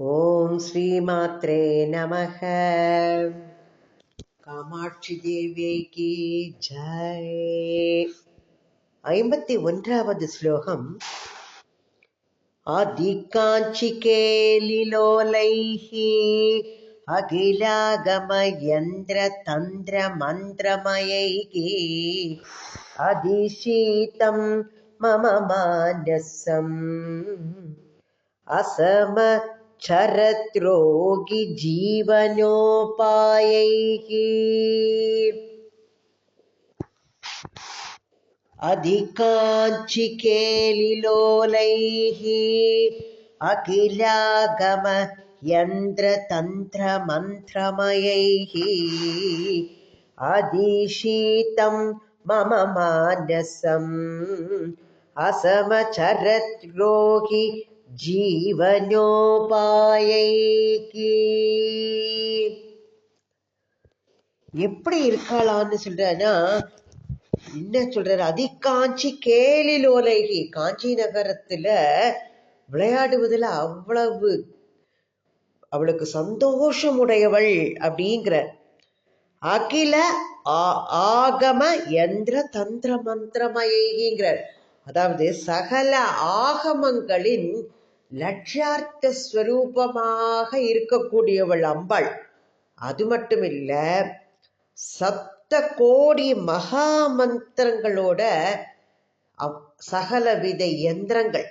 ஓம் ஸ்ரீமாத்ரே நமக காமாட்சி தேவியைக்கு ஜெய் ஐம்பத்தி ஒன்றாவது ஸ்லோகம் आदिकाञ्चिकेलिलोलैः अखिलागमयन्त्रतन्त्रमन्त्रमयैः अधिशीतं मम मानसम् असमचरद्रोगिजीवनोपायैः अधिकाञ्चिकेलिलोलैः अखिलागम यन्त्रतन्त्रमन्त्रमयैः अधिशीतं मम मानसम् असमचरद्रोहि ஜீவனோபாயைக்கு. எப்படி இருக்காளான்னு சொல்றனா என்ன சொல்றாரு? அதிகாஞ்சி கேலிலோலைகி காஞ்சி நகரத்துல விளையாடுவதில் அவ்வளவு அவளுக்கு சந்தோஷமுடையவள் அப்படிங்கிற அகில ஆகம யந்திர தந்திர மந்திரமயங்கிற அதாவது சகல ஆகமங்களின் லட்சியார்த்த ஸ்வரூபமாக இருக்கக்கூடியவள் அம்பாள். அது மட்டும் இல்லை சப்த கோடி மகா மந்திரங்களோட சகல வித யந்திரங்கள்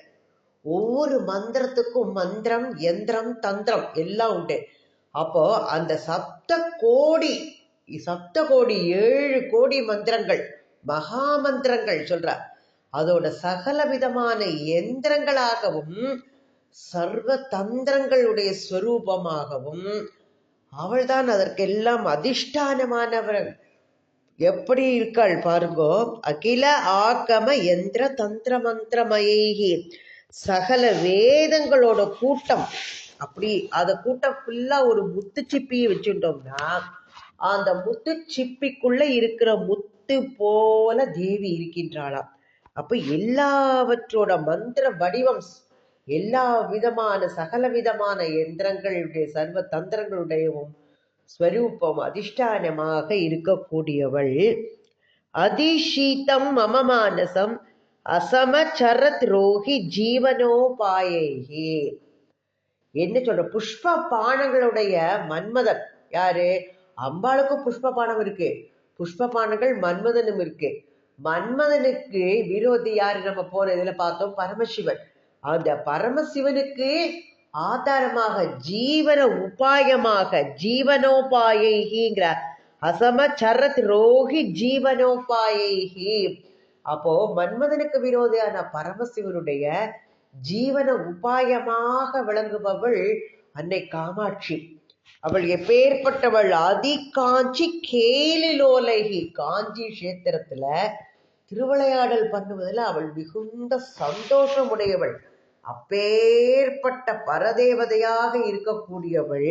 ஒவ்வொரு மந்திரத்துக்கும் மந்திரம் யந்திரம் தந்திரம் எல்லாம் உண்டு. அப்போ அந்த சப்த கோடி சப்த கோடி ஏழு கோடி மந்திரங்கள் மகா மந்திரங்கள் சொல்ற அதோட சகல விதமான எந்திரங்களாகவும் சர்வ தந்திரங்களுடைய ஸ்வரூபமாகவும் அவள்தான் அதற்கெல்லாம் அதிஷ்டானமானவள். எப்படி இருக்காள் பாருங்கோ அகில ஆக்கம எந்திர தந்திர மந்திரமயி சகல வேதங்களோட கூட்டம். அப்படி அத கூட்டம் ஃபுல்லா ஒரு முத்து சிப்பியை வச்சுட்டோம்னா அந்த முத்து சிப்பிக்குள்ள இருக்கிற முத்து போல தேவி இருக்கின்றாளாம். அப்ப எல்லாவற்றோட மந்திர வடிவம் எல்லா விதமான சகல விதமான எந்திரங்களுடைய சர்வ தந்திரங்களுடையவும் ஸ்வரூபம் அதிஷ்டானமாக இருக்கக்கூடியவள். அதிஷீதம் மம மானசம் அசமச்சரத் ரோஹி ஜீவனோபாயேகி என்ன சொல்ற? புஷ்ப பானங்களுடைய மன்மதன் யாரு? அம்பாளுக்கும் புஷ்ப பானம் இருக்கு. புஷ்ப பானங்கள் மன்மதனும் இருக்கு. மன்மதனுக்கு விரோதி யாரு? நம்ம போன இதுல பார்த்தோம் பரமசிவன். அந்த பரமசிவனுக்கு ஆதாரமாக ஜீவன உபாயமாக ஜீவனோபாயிங்கிற அசம சரத் ரோகி ஜீவனோபாயி அப்போ மன்மதனுக்கு விரோதியான பரமசிவனுடைய ஜீவன உபாயமாக விளங்குபவள் அன்னை காமாட்சி. அவள் எப்பேற்பட்டவள்? அதி காஞ்சி கேலிலோலகி. காஞ்சி கஷேத்திரத்துல திருவிளையாடல் பண்ணுவதில் அவள் மிகுந்த சந்தோஷமுடையவள். அப்பேற்பட்ட பரதேவதையாக இருக்கக்கூடியவள்.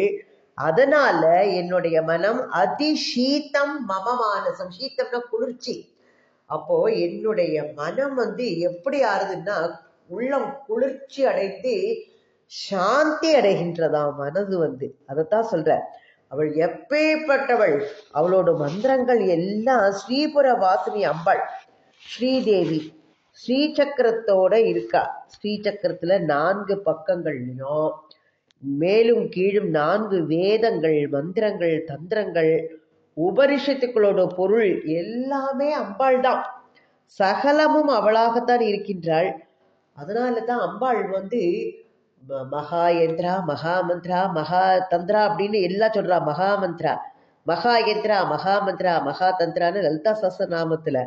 அதனால என்னுடைய மனம் அதி சீத்தம் மம மானசம். சீத்தம்னா குளிர்ச்சி. அப்போ என்னுடைய மனம் வந்து எப்படி ஆறுதுன்னா உள்ளம் குளிர்ச்சி அடைந்து சாந்தி அடைகின்றதா மனது வந்து. அதைத்தான் சொல்ற. அவள் எப்பேற்பட்டவள். அவளோட மந்திரங்கள் எல்லாம் ஸ்ரீபுர வாசினி அம்பாள். ஸ்ரீதேவி. ஸ்ரீசக்கரத்தோட இருக்கா? ஸ்ரீசக்கரத்துல நான்கு பக்கங்கள்லையும் மேலும் கீழும் நான்கு வேதங்கள் மந்திரங்கள் தந்திரங்கள் உபரிஷத்துக்களோட பொருள் எல்லாமே அம்பாள் தான். சகலமும் அவளாகத்தான் இருக்கின்றாள். அதனால தான் அம்பாள் வந்து மகா யந்திரா மகா மந்திரா மகா தந்திரா அப்படின்னு எல்லாம் சொல்றா. மகா மந்திரா மகா யந்திரா மகா மந்திரா மகா தந்திரான்னு லலிதா சச நாமத்துல.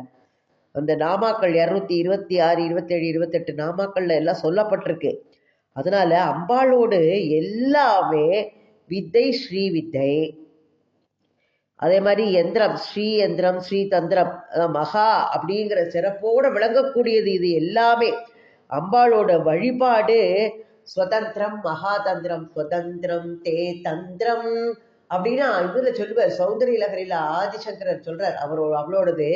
அந்த நாமாக்கள் இரநூத்தி இருபத்தி ஆறு இருபத்தேழு இருபத்தெட்டு நாமாக்கள்ல எல்லாம் சொல்லப்பட்டிருக்கு. அதனால அம்பாளோடு எல்லாமே வித்தை ஸ்ரீ வித்தை. அதே மாதிரி எந்திரம் ஸ்ரீ எந்திரம் ஸ்ரீ தந்திரம் மகா அப்படிங்கிற சிறப்போட விளங்கக்கூடியது இது எல்லாமே. அம்பாளோட வழிபாடு ஸ்வதந்திரம் மகாதந்திரம் ஸ்வதந்திரம் தே தந்திரம் அப்படின்னா இதுல சொல்லுவார் சௌந்தரிய லகரில ஆதிசங்கரர் சொல்றார் அவரோட அவளோடது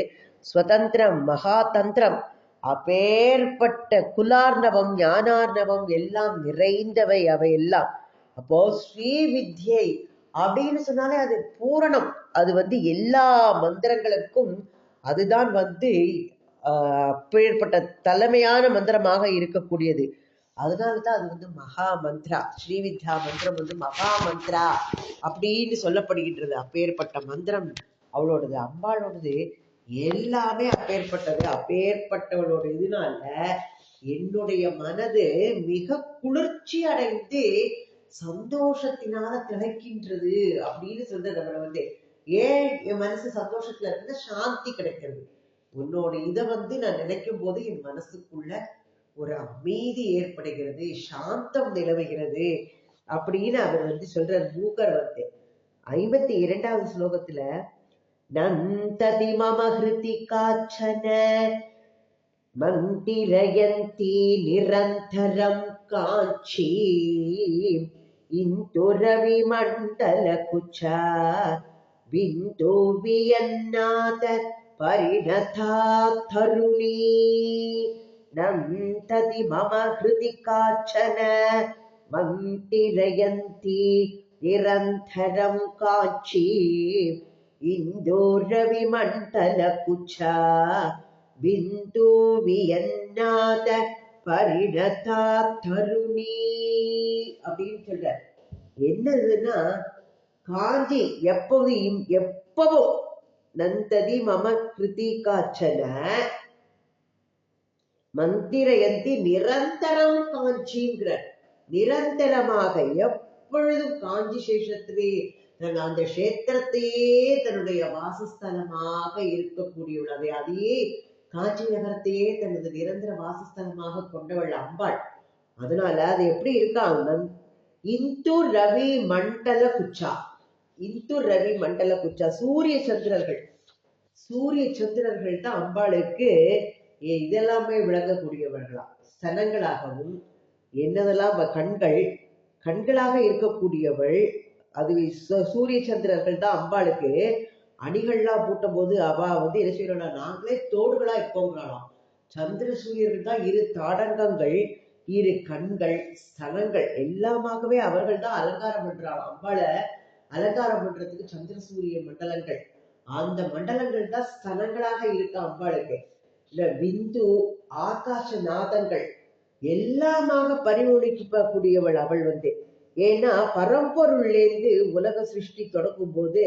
ஸ்வதந்திரம் மகாதந்திரம் அப்பேற்பட்ட குலார்ணவம் ஞானார்ணவம் எல்லாம் நிறைந்தவை அவை எல்லாம் அப்போ ஸ்ரீ வித்யை அப்படின்னு சொன்னாலே அது பூரணம். அது வந்து எல்லா மந்திரங்களுக்கும் அதுதான் வந்து ஆஹ், அப்பேற்பட்ட தலைமையான மந்திரமாக இருக்கக்கூடியது. அதனால தான் அது வந்து மகா மந்திரா ஸ்ரீவித்யா மந்திரம் வந்து மகா மந்த்ரா அப்படின்னு சொல்லப்படுகின்றது. அப்பேற்பட்ட மந்திரம் அவளோடது அம்பாளோடது. எல்லாமே அப்பேற்பட்டது. அப்பேற்பட்டவளோட இதனால என்னுடைய மனது மிக குளிர்ச்சி அடைந்து சந்தோஷத்தினால திளைக்கின்றது அப்படின்னு சொல்றது அவரை வந்து ஏன் என் மனசு சந்தோஷத்துல இருந்து சாந்தி கிடைக்கிறது. உன்னோட இதை வந்து நான் நினைக்கும் போது என் மனசுக்குள்ள ஒரு அமைதி ஏற்படுகிறது சாந்தம் நிலவுகிறது அப்படின்னு அவர் வந்து சொல்றார் மூக்கர் வந்து. ஐம்பத்தி இரண்டாவது ஸ்லோகத்துல नन्दति मम हृति काचन मन्दिरयन्ती निरन्तरं काञ्ची इन्दुरविमण्डलकुचा बिन्दु वियन्नाद परिणता तरुणी नन्दति मम हृदि काचन मन्दिरयन्ती निरन्तरं काञ्ची इन्दोरविमण्डलकुचा बिन्दुवियन्नाद பரிணதா தருணி அப்படின்னு சொல்ற என்னதுன்னா காஞ்சி எப்போதும் எப்பவும் நந்ததி மம கிருதி காச்சன மந்திரயந்தி நிரந்தரம் காஞ்சிங்கிற நிரந்தரமாக எப்பொழுதும் காஞ்சி சேஷத்திலே தன் அந்த கஷேத்திரத்தையே தன்னுடைய வாசஸ்தலமாக இருக்கக்கூடியவள். அதை அதையே காஞ்சி நகரத்தையே தனது நிரந்தர வாசஸ்தலமாக கொண்டவள் அம்பாள். அதனால அது எப்படி இருக்காங்க இந்து ரவி மண்டல குச்சா. இந்து ரவி மண்டல குச்சா. சூரிய சந்திரர்கள். சூரிய சந்திரர்கள் தான் அம்பாளுக்கு இதெல்லாமே விளங்கக்கூடியவர்களா ஸ்தனங்களாகவும் என்னதெல்லாம் கண்கள் கண்களாக இருக்கக்கூடியவள் அது சூரிய சந்திரர்கள் தான் அம்பாளுக்கு அணிகள்லாம் பூட்டும் போது அவா வந்து என்ன செய்யறா நாங்களே தோடுகளா இப்போங்கிறாளாம் சந்திர சூரியர்கள் தான் இரு தாடங்கங்கள் இரு கண்கள் ஸ்தலங்கள் எல்லாமாகவே அவர்கள் தான் அலங்காரம் பண்றாங்க அம்பாளை அலங்காரம் பண்றதுக்கு சந்திர சூரிய மண்டலங்கள். அந்த மண்டலங்கள் தான் ஸ்தலங்களாக இருக்கு அம்பாளுக்கு. இல்ல பிந்து ஆகாச நாதங்கள் எல்லாமாக பரிமளிக்கக்கூடியவள் அவள் வந்து. ஏன்னா பரம்பொருள்லேருந்து உலக சிருஷ்டி தொடங்கும் போது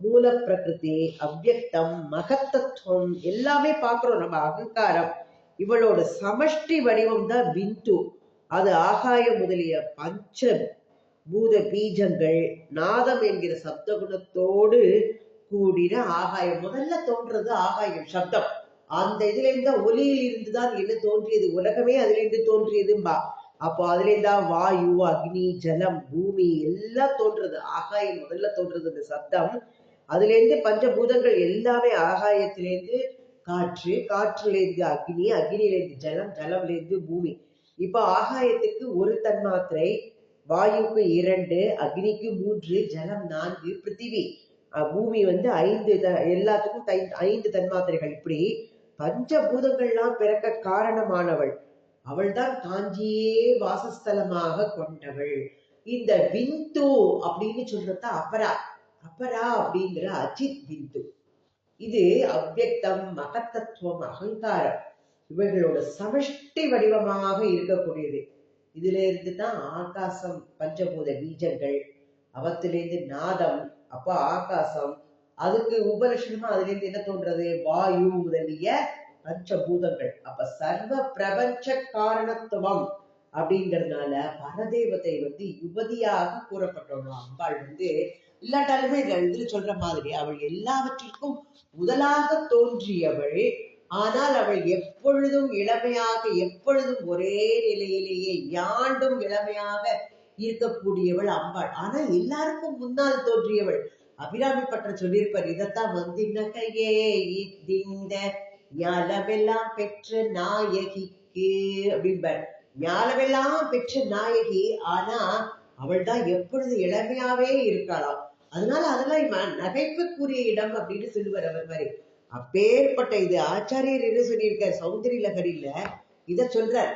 மூல பிரகிருதி அவ்வக்தம் மகத்தத்துவம் எல்லாமே பார்க்கிறோம். நம்ம அகங்காரம். இவளோட சமஷ்டி வடிவம் தான் பிந்து. அது ஆகாயம் முதலிய பஞ்ச பூத பீஜங்கள் நாதம் என்கிற சப்த குணத்தோடு கூடின ஆகாயம். முதல்ல தோன்றது ஆகாயம் சப்தம். அந்த இதுல இருந்த ஒலியில் இருந்துதான் என்ன தோன்றியது? உலகமே அதுல இருந்து தோன்றியதும்பா. அப்போ அதுல இருந்தா வாயு அக்னி ஜலம் பூமி எல்லாம் தோன்றது ஆகாயம் முதல்ல தோன்றுறது இந்த சப்தம். அதுல இருந்து பஞ்சபூதங்கள் எல்லாமே ஆகாயத்திலேருந்து காற்று காற்றுலேருந்து அக்னி அக்னியிலேருந்து ஜலம் ஜலம்லேருந்து பூமி. இப்போ ஆகாயத்துக்கு ஒரு தன்மாத்திரை வாயுக்கு இரண்டு அக்னிக்கு மூன்று ஜலம் நான்கு பிருத்திவி. பூமி வந்து ஐந்து த- எல்லாத்துக்கும் தை- ஐந்து தன்மாத்திரைகள். இப்படி பஞ்சபூதங்கள்லாம் பிறக்க காரணமானவள். அவள்தான் காஞ்சியே வாசஸ்தலமாக கொண்டவள். இந்த பிந்து அப்படின்னு சொல்றத அபரா. அபரா அப்படிங்கிற அஜித் பிந்து இது அவ்வக்தம் மகத்தத்துவம் அகங்காரம். இவர்களோட சமஷ்டி வடிவமாக இருக்கக்கூடியது. இதுல இருந்து தான் ஆகாசம் பஞ்சபூத பீஜங்கள் அவத்திலேருந்து நாதம் அப்ப ஆகாசம். அதுக்கு உபலட்சணமா அதுல இருந்து என்ன தோன்றது? வாயு முதலிய பஞ்சபூதங்கள். அப்ப சர்வ பிரபஞ்ச காரணத்துவம் அப்படிங்கறதுனால பரதேவதை வந்து யுவதியாக கூறப்பட்டவங்க. அம்பாள் வந்து இல்லாட்டாலுமே இதுல சொல்ற மாதிரி அவள் எல்லாவற்றிற்கும் முதலாக தோன்றியவள். ஆனால் அவள் எப்பொழுதும் இளமையாக எப்பொழுதும் ஒரே நிலையிலேயே யாண்டும் இளமையாக இருக்கக்கூடியவள் அம்பாள். ஆனா எல்லாருக்கும் முன்னால் தோன்றியவள். அபிராமி பற்ற சொல்லியிருப்பார் இதைத்தான் வந்தினகையே இந்த ஞாலவெல்லாம் பெற்ற நாயகிக்கு அப்படிம்பார். ஞாலவெல்லாம் பெற்ற நாயகி ஆனா அவள் தான் எப்பொழுது இளமையாவே இருக்காளாம். அதனால அதெல்லாம் நகைப்புக்குரிய இடம் அப்படின்னு சொல்லுவார் அவர் மாதிரி. அப்பேற்பட்ட இது ஆச்சாரியர் என்ன சொல்லியிருக்க சௌந்தரி லகரில இத சொல்ற அத சொல்றார்.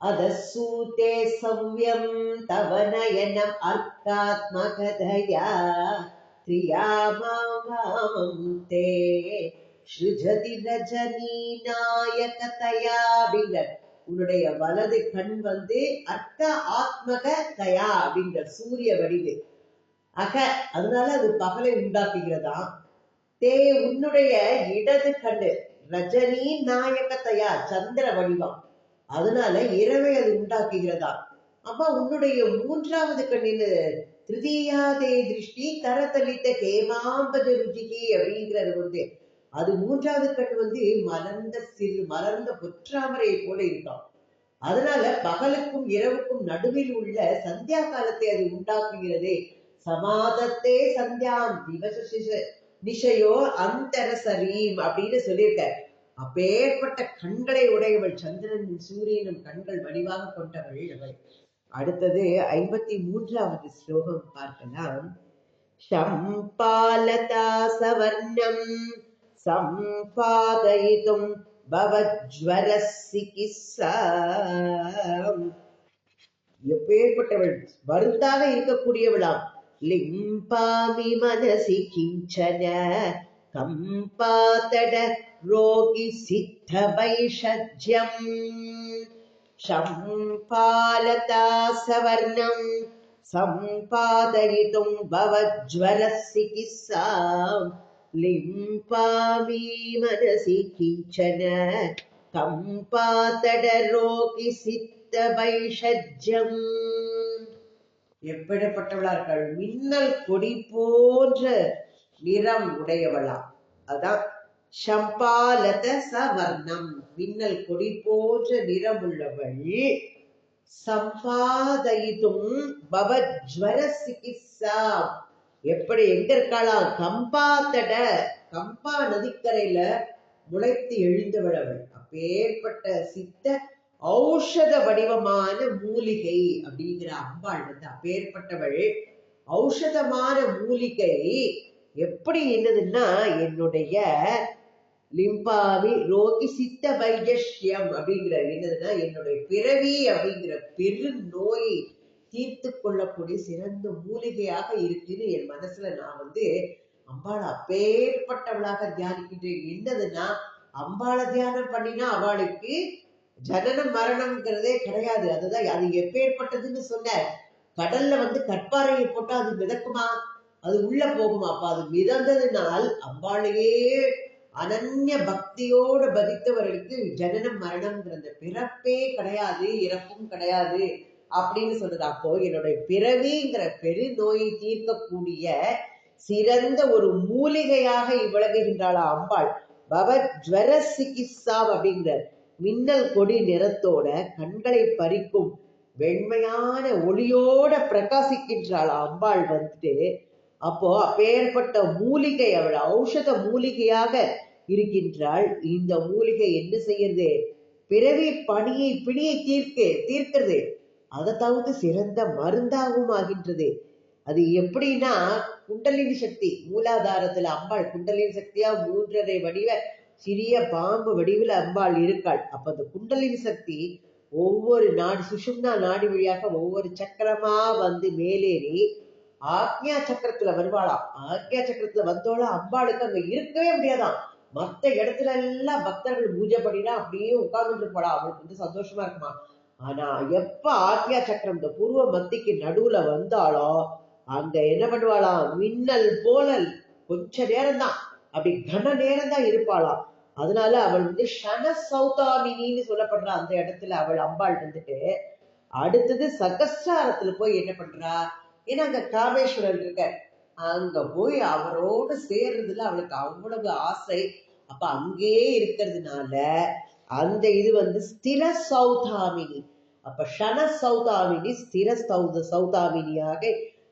அதசூதே சவ்யம் தவநயனம் அர்த்தாத்மகதயா கிரியாமாம் தே ஸ்ருஜதி ரஜனி அப்படிங்கிற உன்னுடைய வலது கண் வந்து அர்த்த ஆத்மக தயா அப்படிங்கிற சூரிய வடிவு. அக அதனால அது பகலை உண்டாக்குகிறதா தே உன்னுடைய இடது கண்ணு ரஜனி நாயகத்தையா சந்திர வடிவம். அதனால இரவை அது உண்டாக்குகிறதா அப்ப உன்னுடைய மூன்றாவது கண்ணின் திருதியாதே திருஷ்டி தரத்தளித்த ஹேமாம்பத ருஜிகி அப்படிங்கிறது வந்து அது மூன்றாவது கண் வந்து மலர்ந்த சிறு மலர்ந்த பொற்றாமரையை போல இருக்கான் அதனால பகலுக்கும் இரவுக்கும் நடுவில் உள்ள சந்தியா காலத்தை அது உண்டாக்குகிறதே. சமாதத்தே சந்தியாம் திவச நிஷயோ அந்தரசரீம் அப்படின்னு சொல்லியிருக்காரு. அப்பேற்பட்ட கண்களை உடையவள் சந்திரனும் சூரியனும் கண்கள் வடிவாக கொண்டவள் அவள். அடுத்தது ஐம்பத்தி மூன்றாவது ஸ்லோகம் பார்க்கலாம் சம்பாலதா சவர்ணம் सम्पादयितुं भवज्वरः சிகிச்சா எப்பேற்பட்டவள் மருந்தாக இருக்கக்கூடியவளாம் லிம்பாமி மனசி கிஞ்சன கம்பாதட ரோகி சித்த வைஷஜ்யம் शम्पालता सवर्णम् सम्पादयितुं भवज्वरः ಲಿಂಪಾಮಿ ಮನಸಿ ಕಿಂಚನ ಕಂಪಾತಡರೋಗಿ ಸಿತ್ತ ವೈಷಜ್ಯಂ எப்படிப்பட்டவளார்கள் மின்னல் கொடி போன்ற நிறம் உடையவளா? அதான் ஷம்பாலத சவர்ணம். மின்னல் கொடி போன்ற நிறம் உள்ளவள் சம்பாதயிதும் பவஜ்வர சிகிச்சா எப்படி எங்க இருக்காளாம் கம்பாத்தட கம்பா நதிக்கரையில முளைத்து எழுந்து விழவள் அப்பேற்பட்ட சித்த ஔஷத வடிவமான மூலிகை அப்படிங்கிற அம்பாள் வந்து அப்பேற்பட்டவள். ஔஷதமான மூலிகை எப்படி என்னதுன்னா என்னுடைய லிம்பாவி ரோகி சித்த வைஜஷ்யம் அப்படிங்கிற என்னதுன்னா என்னுடைய பிறவி அப்படிங்கிற பெரு நோயை தீர்த்து கொள்ளக்கூடிய சிறந்த மூலிகையாக இருக்குன்னு என் மனசுல. நான் வந்து அம்பாள் அப்பேற்பட்டவளாக தியானிக்கின்றேன். என்னதுன்னா அம்பாளை தியானம் பண்ணினா அவளுக்கு ஜனன மரணம்ங்கிறதே கிடையாது. அதுதான் அது எப்பேற்பட்டதுன்னு சொன்ன கடல்ல வந்து கற்பாறையை போட்டா அது மிதக்குமா? அது உள்ள போகுமா? அப்ப அது மிதந்ததுனால் அம்பாளையே அனன்ய பக்தியோடு பதித்தவர்களுக்கு ஜனனம் மரணம்ங்கிற பிறப்பே கிடையாது இறப்பும் கிடையாது. அப்படின்னு சொல்றது. அப்போ என்னுடைய பிறவிங்கிற பெருநோயை தீர்க்கக்கூடிய சிறந்த ஒரு மூலிகையாக விளங்குகின்றாளா அம்பாள் பவத் ஜுவர சிகிச்சா அப்படிங்கிற மின்னல் கொடி நிறத்தோட கண்களை பறிக்கும் வெண்மையான ஒளியோட பிரகாசிக்கின்றாள் அம்பாள் வந்துட்டு. அப்போ அப்பேற்பட்ட மூலிகை அவள் ஔஷத மூலிகையாக இருக்கின்றாள். இந்த மூலிகை என்ன செய்யறது? பிறவி பணியை பிணியை தீர்க்க தீர்க்கிறது. அதை தவிர்த்து சிறந்த மருந்தாகவும் ஆகின்றது அது எப்படின்னா குண்டலினி சக்தி மூலாதாரத்துல அம்பாள் குண்டலினி சக்தியா மூன்றரை வடிவ சிறிய பாம்பு வடிவில் அம்பாள் இருக்காள். அப்ப அந்த குண்டலினி சக்தி ஒவ்வொரு நாடு சுஷும்னா நாடி வழியாக ஒவ்வொரு சக்கரமா வந்து மேலேறி ஆக்ஞா சக்கரத்துல வருவாளாம் ஆக்ஞா சக்கரத்துல வந்தோட அம்பாளுக்கு அங்க இருக்கவே முடியாதாம் மத்த இடத்துல எல்லாம் பக்தர்கள் பூஜை பண்ணினா அப்படியே உட்கார்ந்துட்டு இருப்பாளா? அவளுக்கு வந்து சந்தோஷமா இருக்குமா? ஆனா எப்ப ஆத்யா சக்கரம் இந்த பூர்வ மத்திக்கு நடுவுல வந்தாலோ அங்க என்ன பண்ணுவாளாம் மின்னல் போல கொஞ்ச நேரம் தான் அப்படி கன நேரம் தான் இருப்பாளாம் அதனால அவள் வந்து ஷன சௌதாமினின்னு சொல்லப்படுற அந்த இடத்துல அவள் அம்பாள் வந்துட்டு அடுத்தது சகஸ்ராரத்துல போய் என்ன பண்றா? ஏன்னா அங்க காமேஸ்வரர் இருக்க அங்க போய் அவரோடு சேர்றதுல அவளுக்கு அவ்வளவு ஆசை. அப்ப அங்கேயே இருக்கிறதுனால அந்த இது வந்து ஸ்திர சௌதாமினி. அப்ப ஷன சௌதாமினி ஸ்திர சௌத சௌதாமினியாக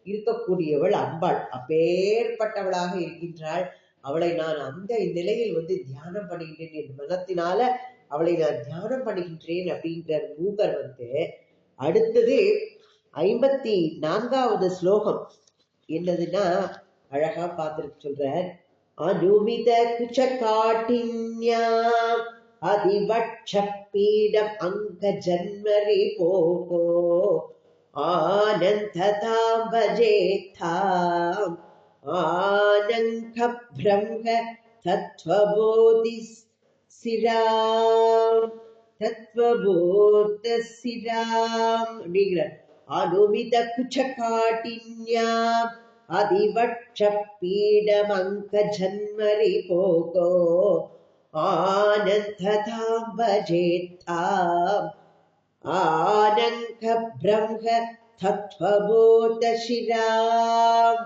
இருக்கக்கூடியவள் அம்பாள். அப்பேற்பட்டவளாக இருக்கின்றாள். அவளை நான் அந்த நிலையில் வந்து தியானம் பண்ணுகின்றேன் என் மனத்தினால அவளை நான் தியானம் பண்ணுகின்றேன் அப்படிங்கிற மூவர் வந்து அடுத்தது ஐம்பத்தி நான்காவது ஸ்லோகம் என்னதுன்னா அழகா பார்த்துட்டு சொல்ற அனுமித குச்ச காட்டின்யா क्षपीड अङ्कजन्म रिपोको आनन्दतां भजेत्थाम् आनङ्क्रह्म तत्त्वबोधिशिराम् तत्त्वबोधशिराम् तत्त्वबोधसिरा अनुमिदकुचकाटिन्याम् अदिवक्ष पीडमङ्क தத்வபோத சிராம் அப்படிங்கிற அனுமித ஆனந்ததாம் பஜேத்தாம் பிரம்ம சிராம்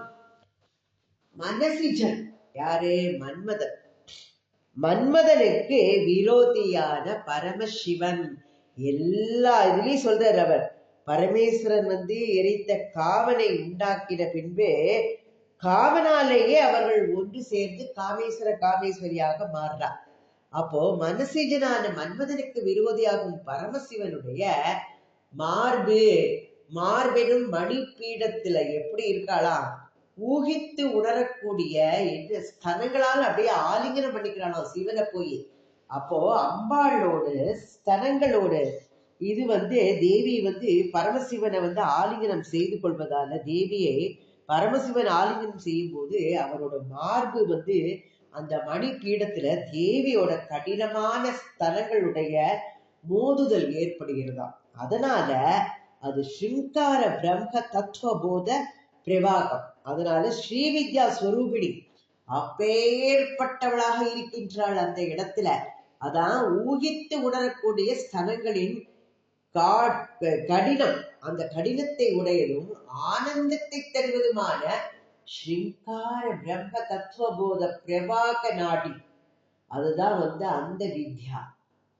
மனசிஜன் யாரு மன்மதன் மன்மதனுக்கு விரோதியான பரமசிவன் எல்லா இதுலயும் சொல்றார் அவர் பரமேஸ்வரன் வந்து எரித்த காவனை உண்டாக்கின பின்பு காவனாலேயே அவர்கள் ஒன்று சேர்ந்து காமேஸ்வர காமேஸ்வரியாக மாறுறார் அப்போ மனசிஜனான மன்மதனுக்கு விரோதியாகும் பரமசிவனுடைய மார்பு மார்பெனும் மணிப்பீடத்துல எப்படி இருக்காளாம் ஊகித்து உணரக்கூடிய என்று ஸ்தனங்களால் அப்படியே ஆலிங்கனம் பண்ணிக்கிறானோ சிவனை போய். அப்போ அம்பாளோடு ஸ்தனங்களோடு இது வந்து தேவி வந்து பரமசிவனை வந்து ஆலிங்கனம் செய்து கொள்வதால தேவியை பரமசிவன் ஆலிங்கனம் செய்யும் போது அவரோட மார்பு வந்து அந்த மணி பீடத்துல தேவியோட கடினமான ஸ்தலங்களுடைய மோதுதல் ஏற்படுகிறதாம். அதனால அது ஸ்ருங்கார பிரம்ம தத்துவ போத பிரவாகம். அதனால ஸ்ரீவித்யா ஸ்வரூபிணி அப்பேற்பட்டவளாக இருக்கின்றாள் அந்த இடத்துல. அதான் ஊகித்து உணரக்கூடிய ஸ்தலங்களின் கா- கடினம். அந்த கடினத்தை உடையதும் ஆனந்தத்தை தருவதுமான ஸ்ரீங்கார பிரம்ம தத்துவபோத பிரபாக நாடி. அதுதான் வந்து அந்த வித்யா.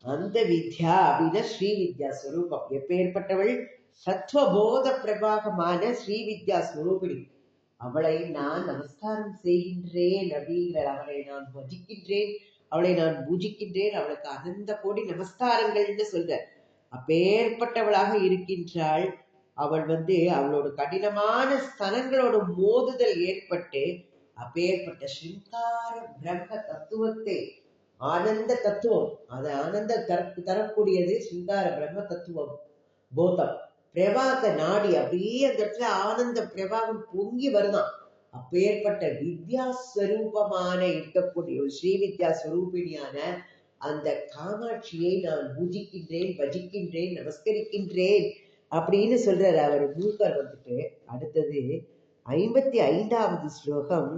அந்த வித்யா அப்படின்னா ஸ்ரீ வித்யா ஸ்வரூபம். எப்பேற்பட்டவள்? சத்வபோத பிரபாகமான ஸ்ரீ வித்யா ஸ்வரூபிணி. அவளை நான் நமஸ்காரம் செய்கின்றேன் அப்படிங்கிற அவளை நான் பஜிக்கின்றேன் அவளை நான் பூஜிக்கின்றேன். அவளுக்கு அனந்த கோடி நமஸ்காரங்கள்னு சொல்ற. அப்பேற்பட்டவளாக இருக்கின்றாள் அவள் வந்து அவளோட கடினமான ஸ்தனங்களோட மோதுதல் ஏற்பட்டு அப்பேற்பட்ட ஸ்ருங்கார பிரம்ம தத்துவத்தை ஆனந்த தத்துவம் அது ஆனந்த தர தரக்கூடியது ஸ்ருங்கார பிரம்ம தத்துவம் போதம். பிரபாக நாடி அப்படியே அந்த இடத்துல ஆனந்த பிரபாகம் பொங்கி வருதான். அப்பேற்பட்ட வித்யா ஸ்வரூபமான இருக்கக்கூடிய ஒரு ஸ்ரீ வித்யா ஸ்வரூபிணியான அந்த காமாட்சியை நான் பூஜிக்கின்றேன் பஜிக்கின்றேன் நமஸ்கரிக்கின்றேன். அப்படின்னு சொல்றாரு அவர் மூக்கர் வந்துட்டு அடுத்தது ஐம்பத்தி ஐந்தாவது ஸ்லோகம்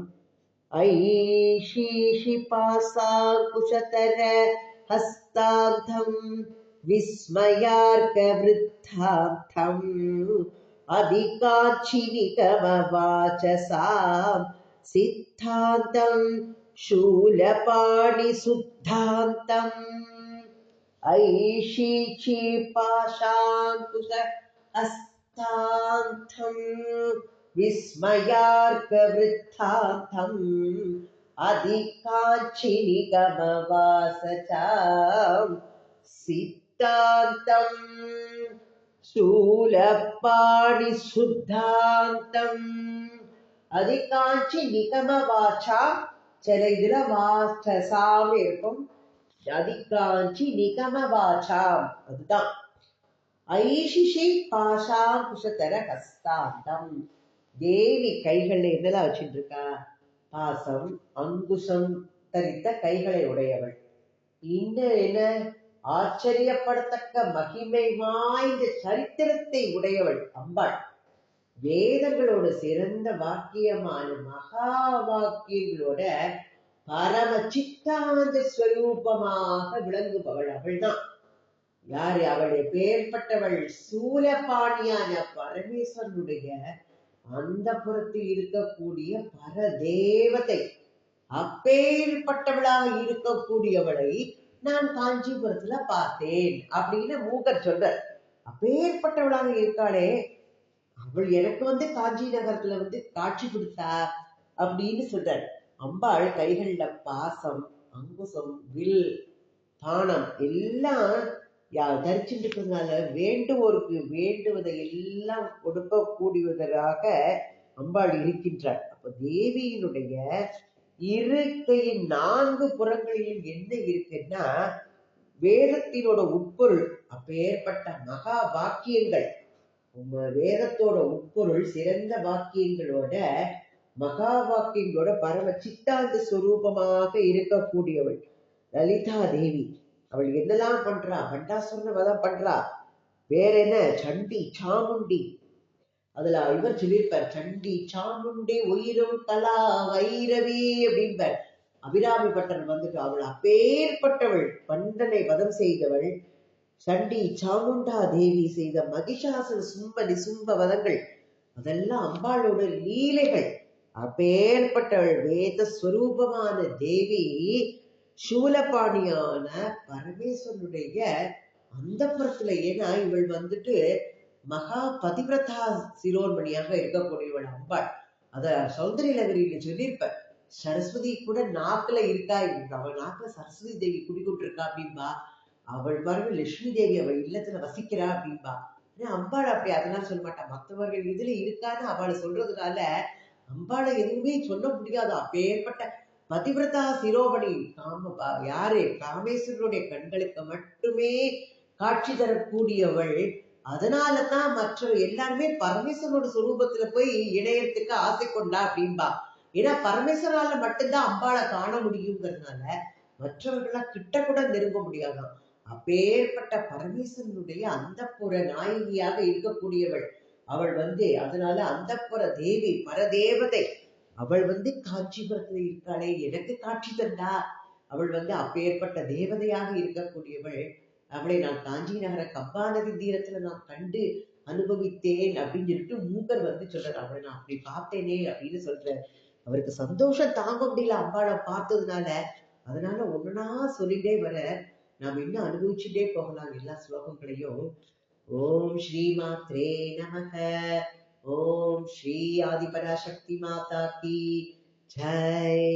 ஐஷீஷி பாசா குஷதர ஹஸ்தாந்தம் விஸ்மயார்க்க விருத்தாந்தம் அதிகாட்சினிகமவாச்சசாம் சித்தாந்தம் शूलपाणि शुद्धान्तम् ऐशीची पाशाङ्कुश हस्तान्तम् विस्मयार्कवृत्तान्तम् अधिकाञ्चिनिगमवासचाम् सिद्धान्तम् शूलपाणिशुद्धान्तम् அதிகாஞ்சி நிகம வாச்சா சில இதுல வாச்சசாம் இருக்கும் அதிகாஞ்சி நிகம வாச்சாம் அதுதான் ஐஷிஷி பாஷாங்குஷதர ஹஸ்தாந்தம் தேவி கைகள்ல என்னெல்லாம் வச்சுட்டு இருக்கா பாசம் அங்குசம் தரித்த கைகளை உடையவள். இந்த என்ன? ஆச்சரியப்படத்தக்க மகிமை வாய்ந்த சரித்திரத்தை உடையவள் அம்பாள். வேதங்களோட சிறந்த வாக்கியமான மகா வாக்கியங்களோட பரம சித்தானந்த ஸ்வரூபமாக விளங்குபவள் அவள்தான். யாரு அவளுடைய பெயர்பட்டவள் சூலபாணியான பரமேஸ்வரனுடைய அந்த புறத்தில் இருக்கக்கூடிய பரதேவதை அப்பேற்பட்டவளாக இருக்கக்கூடியவளை நான் காஞ்சிபுரத்துல பார்த்தேன் அப்படின்னு மூக்கர் சொல்றார். அப்பேற்பட்டவளாக இருக்காளே அவள் எனக்கு வந்து காஞ்சி நகரத்துல வந்து காட்சி கொடுத்தா அப்படின்னு சொல்றார். அம்பாள் கைகள்ல பாசம் அங்குசம் வில் தானம் எல்லாம் யா தரிச்சுட்டு வேண்டுவோருக்கு வேண்டுவதை எல்லாம் கொடுக்கக்கூடியவராக அம்பாள் இருக்கின்றார் அப்ப தேவியினுடைய இருக்கையின் நான்கு புறங்களிலும் என்ன இருக்குன்னா வேதத்தினோட உட்பொருள் அப்பேற்பட்ட மகா வாக்கியங்கள். உங்க வேதத்தோட உட்பொருள் சிறந்த வாக்கியங்களோட மகா வாக்கியங்களோட பரம சித்தாந்த சுரூபமாக இருக்கக்கூடியவள். லலிதா தேவி. அவள் என்னெல்லாம் பண்றா? பண்டாசுரனை வதம் பண்றா. வேற என்ன? சண்டி சாமுண்டி. அதுல இவர் சொல்லியிருப்பார் சண்டி சாமுண்டி உயிரும் தலா வைரவி அப்படின்பார் அபிராமி பட்டன் வந்துட்டு அவள் அப்பேற்பட்டவள் பண்டனை வதம் செய்தவள். சண்டி சாமுண்டா தேவி செய்த மகிஷாசுர சும்ப நிசும்ப வதங்கள். அதெல்லாம் அம்பாளோட லீலைகள். அப்பேற்பட்டவள் வேத ஸ்வரூபமான தேவி. சூலபாணியான பரமேஸ்வரனுடைய அந்த ஏன்னா இவள் வந்துட்டு மகா பதிவிரதா சிரோன்மணியாக இருக்கக்கூடியவள் அம்பாள். அத சௌந்தரிய நகரியில சொல்லியிருப்ப சரஸ்வதி கூட நாக்குல இருக்கா? அவள் நாக்குல சரஸ்வதி தேவி குடிக்கொண்டு இருக்கா அப்படின்பா? அவள் பாருங்க லட்சுமி தேவி அவள் இல்லத்துல வசிக்கிறா அப்படின்பா? ஏன்னா அம்பாள் அப்படி அதெல்லாம் சொல்ல மாட்டா. மற்றவர்கள் இதுல இருக்கான்னு அவளை சொல்றதுனால அம்பாளை எதுவுமே சொல்ல முடியாது. அப்பேற்பட்ட பதிவிரதா சிரோமணி. காம யாரு? காமேஸ்வரனுடைய கண்களுக்கு மட்டுமே காட்சி தரக்கூடியவள். அதனால தான் மற்ற எல்லாருமே பரமேஸ்வரனோட சுரூபத்துல போய் இணையத்துக்கு ஆசை கொண்டா அப்படின்பா. ஏன்னா பரமேஸ்வரால மட்டும்தான் அம்பாளை காண முடியுங்கிறதுனால மற்றவர்களா கிட்ட கூட நெருங்க முடியாதாம் அப்பேற்பட்ட பரமேஸ்வரனுடைய அந்த புற நாயகியாக இருக்கக்கூடியவள். அவள் வந்து அதனால அந்த புற தேவி பரதேவதை அவள் வந்து காஞ்சிபுரத்துல இருக்காளே எனக்கு காட்சி தந்தா. அவள் வந்து அப்பேற்பட்ட தேவதையாக இருக்கக்கூடியவள். அவளை நான் காஞ்சி நகர கப்பா நதி தீரத்துல நான் கண்டு அனுபவித்தேன் அப்படின்னு சொல்லிட்டு மூக்கர் வந்து சொல்றாரு. அவளை நான் அப்படி பார்த்தேனே அப்படின்னு சொல்றாரு. அவருக்கு சந்தோஷம் தாங்க முடியல அம்பாளை பார்த்ததுனால. அதனால ஒண்ணுனா சொல்லிட்டே வர. நாம் இன்னும் அனுபவிச்சுட்டே போகலாம் எல்லா ஸ்லோகங்களையும் ஓம் ஸ்ரீமாத்ரே நமக. ஓம் ஸ்ரீ ஆதிபராசக்தி மாதா கி ஜெய்